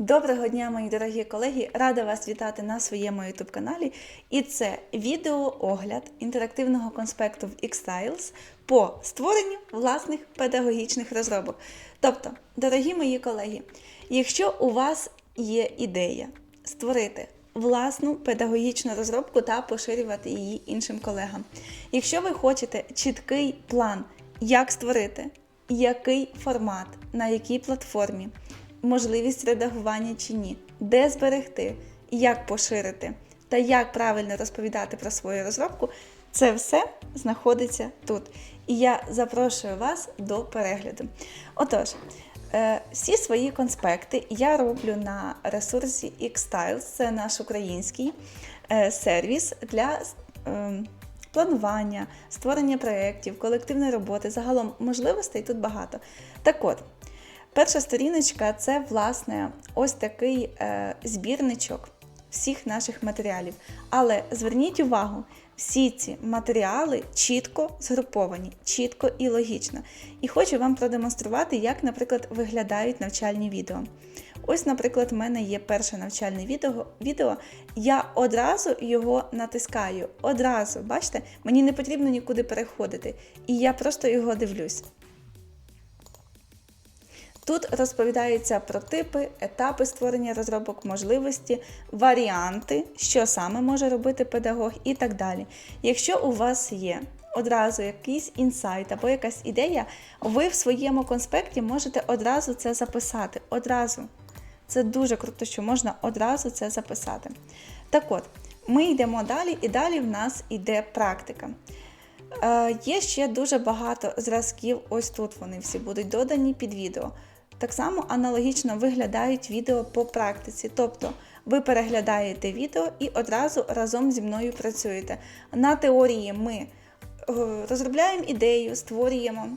Доброго дня, мої дорогі колеги! Рада вас вітати на своєму YouTube каналі. І це відеоогляд інтерактивного конспекту в Xtiles по створенню власних педагогічних розробок. Тобто, дорогі мої колеги, якщо у вас є ідея створити власну педагогічну розробку та поширювати її іншим колегам, якщо ви хочете чіткий план, як створити, який формат, на якій платформі, можливість редагування чи ні, де зберегти, як поширити та як правильно розповідати про свою розробку, це все знаходиться тут. І я запрошую вас до перегляду. Отож, е, всі свої конспекти я роблю на ресурсі Xtiles, це наш український е, сервіс для е, планування, створення проєктів, колективної роботи. Загалом можливостей тут багато. Так от, перша сторіночка це, власне, ось такий е, збірничок всіх наших матеріалів. Але зверніть увагу, всі ці матеріали чітко згруповані, чітко і логічно. І хочу вам продемонструвати, як, наприклад, виглядають навчальні відео. Ось, наприклад, в мене є перше навчальне відео. відео. Я одразу його натискаю. Одразу, бачите, мені не потрібно нікуди переходити. І я просто його дивлюсь. Тут розповідається про типи, етапи створення розробок, можливості, варіанти, що саме може робити педагог і так далі. Якщо у вас є одразу якийсь інсайт або якась ідея, ви в своєму конспекті можете одразу це записати. Одразу. Це дуже круто, що можна одразу це записати. Так от, ми йдемо далі, і далі в нас йде практика. Е, Є ще дуже багато зразків, ось тут вони всі будуть додані під відео. Так само аналогічно виглядають відео по практиці. Тобто ви переглядаєте відео і одразу разом зі мною працюєте. На теорії ми е, розробляємо ідею, створюємо.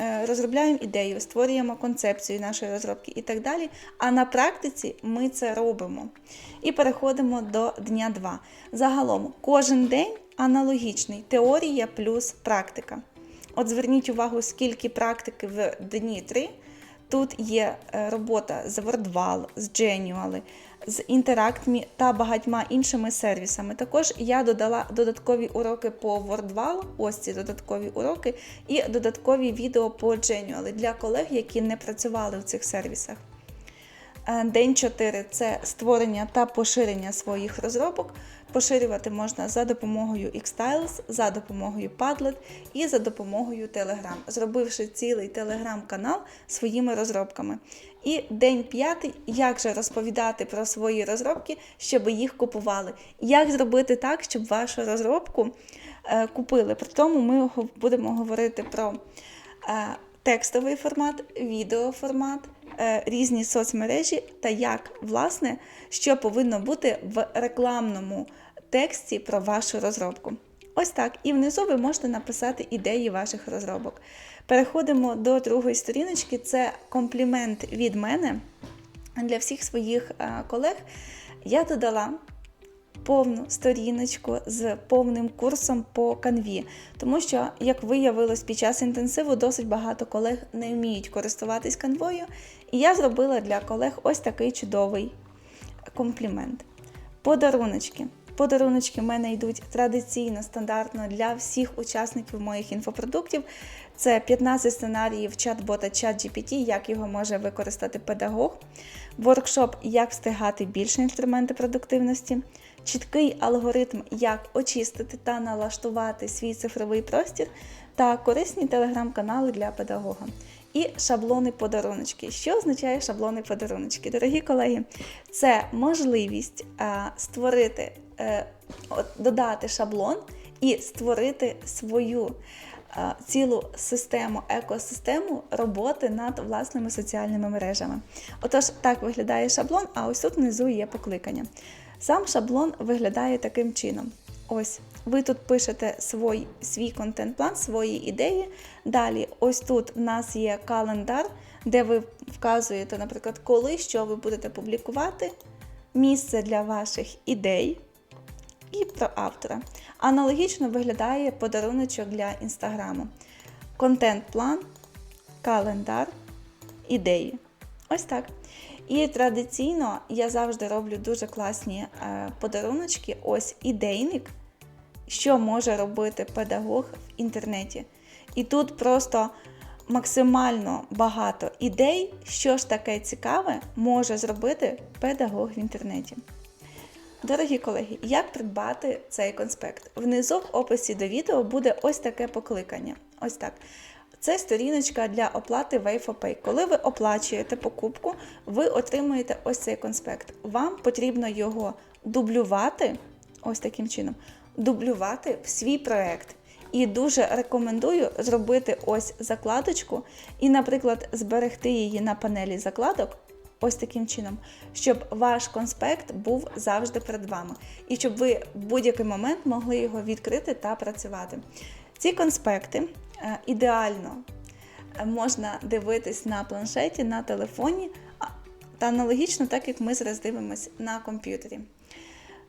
е, Розробляємо ідею, створюємо концепцію нашої розробки і так далі. А на практиці ми це робимо. І переходимо до дня 2. Загалом, кожен день аналогічний теорія плюс практика. От зверніть увагу, скільки практики в дні 3. Тут є е, робота з WordWall, з Genually, з InteractMe та багатьма іншими сервісами. Також я додала додаткові уроки по WordWall, ось ці додаткові уроки, і додаткові відео по Genually для колег, які не працювали в цих сервісах. Е, День 4 це створення та поширення своїх розробок. Поширювати можна за допомогою Xtiles, за допомогою Padlet і за допомогою Telegram, зробивши цілий телеграм-канал своїми розробками. І день п'ятий, як же розповідати про свої розробки, щоб їх купували. Як зробити так, щоб вашу розробку е, купили. При тому ми будемо говорити про е, текстовий формат, відеоформат, різні соцмережі та як, власне, що повинно бути в рекламному тексті про вашу розробку. Ось так. І внизу ви можете написати ідеї ваших розробок. Переходимо до другої сторіночки. Це комплімент від мене для всіх своїх е, колег. Я додала повну сторіночку з повним курсом по канві. Тому що, як виявилось під час інтенсиву, досить багато колег не вміють користуватись канвою. І я зробила для колег ось такий чудовий комплімент. Подаруночки. Подаруночки в мене йдуть традиційно, стандартно для всіх учасників моїх інфопродуктів. Це 15 сценаріїв чат-бота ChatGPT, як його може використати педагог, воркшоп, як встигати більше інструменти продуктивності, чіткий алгоритм, як очистити та налаштувати свій цифровий простір, та корисні телеграм-канали для педагога. І шаблони подаруночки. Що означає шаблони подаруночки? Дорогі колеги, це можливість е, створити, е, додати шаблон і створити свою е, цілу систему, екосистему роботи над власними соціальними мережами. Отож, так виглядає шаблон, а ось тут внизу є покликання. Сам шаблон виглядає таким чином. Ось, ви тут пишете свій, свій контент-план, свої ідеї. Далі, ось тут в нас є календар, де ви вказуєте, наприклад, коли що ви будете публікувати, місце для ваших ідей і про автора. Аналогічно виглядає подаруночок для інстаграму. Контент-план, календар, ідеї. Ось так. І традиційно я завжди роблю дуже класні е, подаруночки. Ось ідейник, що може робити педагог в інтернеті. І тут просто максимально багато ідей, що ж таке цікаве може зробити педагог в інтернеті. Дорогі колеги, як придбати цей конспект? Внизу в описі до відео буде ось таке покликання. Ось так. Це сторіночка для оплати WayFoPay. Коли ви оплачуєте покупку, ви отримуєте ось цей конспект. Вам потрібно його дублювати, ось таким чином, дублювати в свій проект. І дуже рекомендую зробити ось закладочку і, наприклад, зберегти її на панелі закладок. Ось таким чином, щоб ваш конспект був завжди перед вами, і щоб ви в будь-який момент могли його відкрити та працювати. Ці конспекти ідеально е, можна дивитись на планшеті, на телефоні, та аналогічно, так як ми зараз дивимося на комп'ютері.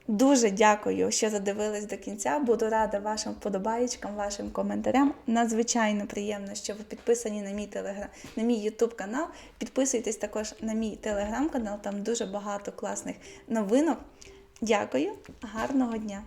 Дуже дякую, що задивились до кінця. Буду рада вашим вподобаєчкам, вашим коментарям. Надзвичайно приємно, що ви підписані на мій телеграм, на мій YouTube канал. Підписуйтесь також на мій телеграм канал, там дуже багато класних новинок. Дякую, гарного дня!